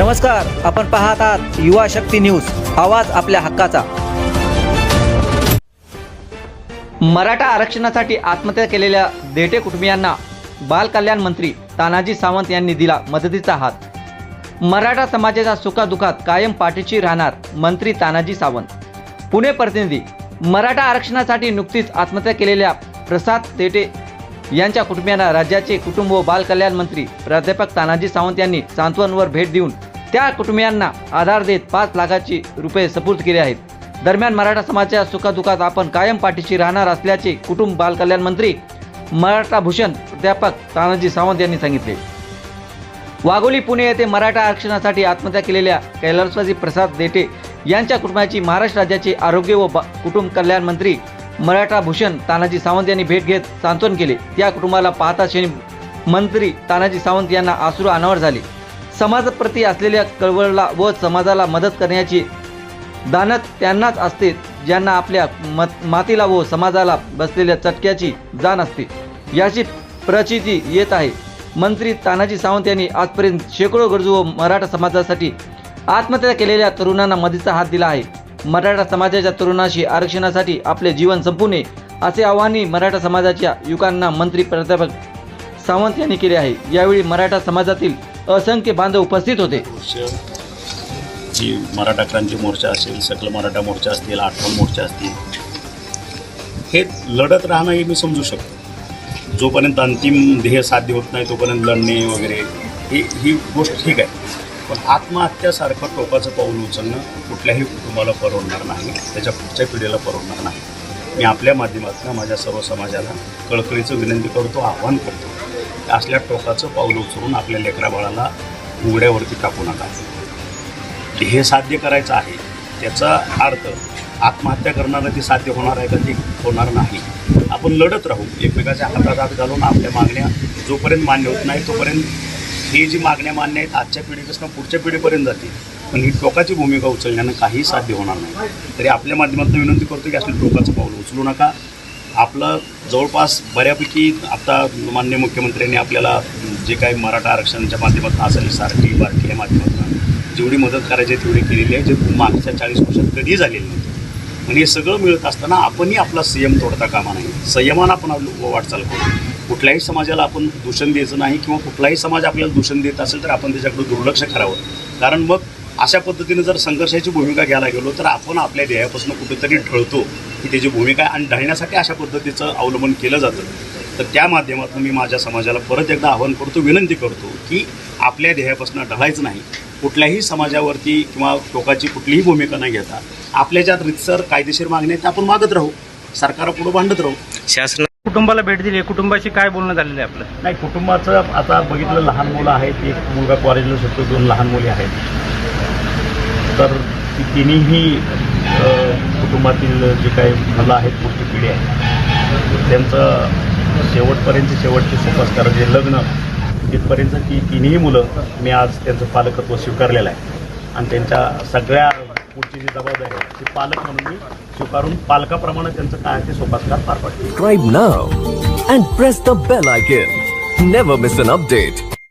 नमस्कार आपण पाहत आहात युवा शक्ती न्यूज आवाज आपल्या हक्काचा. मराठा आरक्षणासाठी आत्महत्या केलेल्या देठे कुटुंबियांना बालकल्याण मंत्री तानाजी सावंत यांनी दिला मदतीचा हात. मराठा समाजाच्या सुखादुखात कायम पाठीशी राहणार मंत्री तानाजी सावंत. पुणे प्रतिनिधी मराठा आरक्षणासाठी नुकतीच आत्महत्या केलेल्या प्रसाद देठे यांच्या कुटुंबियांना राज्याचे कुटुंब व बाल कल्याण मंत्री प्राध्यापक तानाजी सावंत यांनी सांत्वनवर भेट देऊन त्या कुटुंबियांना आधार देत पाच लाखाची रुपये सपूर्द केले आहेत. दरम्यान मराठा समाजाच्या सुखादुखात आपण कायम पाठीशी राहणार असल्याचे कुटुंब बालकल्याण मंत्री मराठा भूषण प्राध्यापक तानाजी सावंत यांनी सांगितले. वाघोली पुणे येथे मराठा आरक्षणासाठी आत्महत्या केलेल्या कैलासवासी प्रसाद देटे यांच्या कुटुंबाची महाराष्ट्र राज्याचे आरोग्य व कुटुंब कल्याण मंत्री मराठा भूषण तानाजी सावंत यांनी भेट घेत सांत्वन केले. त्या कुटुंबाला पाहता क्षणी मंत्री तानाजी सावंत यांना आसुरू अनावर झाले. समाजाप्रती असलेल्या कळवळला व समाजाला मदत करण्याची दानत त्यांनाच असते ज्यांना आपल्या मत मातीला व समाजाला बसलेल्या चटक्याची जाण असते. याची प्रचिती येत आहे. मंत्री तानाजी सावंत यांनी आजपर्यंत शेकडो गरजू व मराठा समाजासाठी आत्महत्या केलेल्या तरुणांना मदतीचा हात दिला आहे. मराठा समाजाच्या तरुणाशी आरक्षणासाठी आपले जीवन संपू नये असे आवाहनही मराठा समाजाच्या युवकांना मंत्री प्राध्यापक सावंत यांनी केले आहे. यावेळी मराठा समाजातील असंख्य बांधव उपस्थित होते. जी मराठा क्रांती मोर्चा असेल सकल मराठा मोर्चा असतील आठवण मोर्चा असतील हे लढत राहणं हे मी समजू शकतो. जोपर्यंत अंतिम ध्येय साध्य होत नाही तोपर्यंत लढणे वगैरे ही ही गोष्ट ठीक आहे. पण आत्महत्यासारखं टोकाचं पाऊल उचलणं कुठल्याही कुटुंबाला परवडणार नाही त्याच्या पुढच्या पिढीला परवडणार नाही. मी आपल्या माध्यमातून माझ्या सर्व समाजाला कळकळीचं विनंती करतो आव्हान करतो. असल्या टोकाचं पाऊल उचलून आपल्या लेकरा बाळाला उघड्यावरती टाकू नका. हे साध्य करायचं आहे. त्याचा अर्थ आत्महत्या करणारं ते साध्य होणार आहे का ते होणार नाही. आपण लढत राहू. एकमेकाच्या हातात हात घालून आपल्या मागण्या जोपर्यंत मान्य होत नाही तोपर्यंत ही जी मागण्या मान्य आहेत आजच्या पिढीपासून पुढच्या पिढीपर्यंत जातील. पण ही टोकाची भूमिका उचलण्यानं काही साध्य होणार नाही. तरी आपल्या माध्यमातून विनंती करतो की असं टोकाचं पाऊल उचलू नका. आपलं जवळपास बऱ्यापैकी आता मान्य मुख्यमंत्र्यांनी आपल्याला जे काही मराठा आरक्षणाच्या माध्यमातून असेल सारखी बारकी या माध्यमातून जेवढी मदत करायची आहे तेवढी केलेली आहे जे मागच्या चाळीस वर्षात कधी झालेली नव्हती. आणि हे सगळं मिळत असताना आपणही आपला संयम तोडता कामा नाही संयमानं आपण वाटचाल करू. कुठल्याही समाजाला आपण दूषण द्यायचं नाही किंवा कुठलाही समाज आपल्याला दूषण देत असेल तर आपण त्याच्याकडे दुर्लक्ष करावं. कारण मग अशा पद्धतीने जर संघर्षाची भूमिका घ्यायला गेलो तर आपण आपल्या ध्येयापासून कुठेतरी ढळतो. की त्याची भूमिका आहे आणि ढळण्यासाठी अशा पद्धतीचं अवलंबन केलं जातं तर त्या माध्यमातून मी माझ्या समाजाला परत एकदा आवाहन करतो विनंती करतो की आपल्या ध्येयापासून ढळायचं नाही. कुठल्याही समाजावरती किंवा टोकाची कुठलीही भूमिका न घेता आपल्या ज्यात रितसर कायदेशीर मागण्या आहेत त्या आपण मागत राहू. सरकारापुढं भांडत राहू. शासन कुटुंबाला भेट दिली कुटुंबाशी काय बोलणं झालेलं आहे आपलं? नाही कुटुंबाचं आता बघितलं लहान मुलं आहेत एक मुलगा कॉलेजला सुटतो दोन लहान मुली आहेत. तर ती तिन्हीही कुटुंबातील जे काही मुलं आहेत पुढची पिढी आहे त्यांचं शेवटपर्यंत शेवटचे संस्कार जे लग्न तिथपर्यंत ती तिन्ही मुलं मी आज त्यांचं पालकत्व स्वीकारलेलं आहे. आणि त्यांच्या सगळ्या पुढची जी जबाबदारी आहे ती पालक म्हणून मी स्वीकारून पालकाप्रमाणे त्यांचं काय ते सोपास्कार पार पाडतो. Now and press the bell icon never miss an update.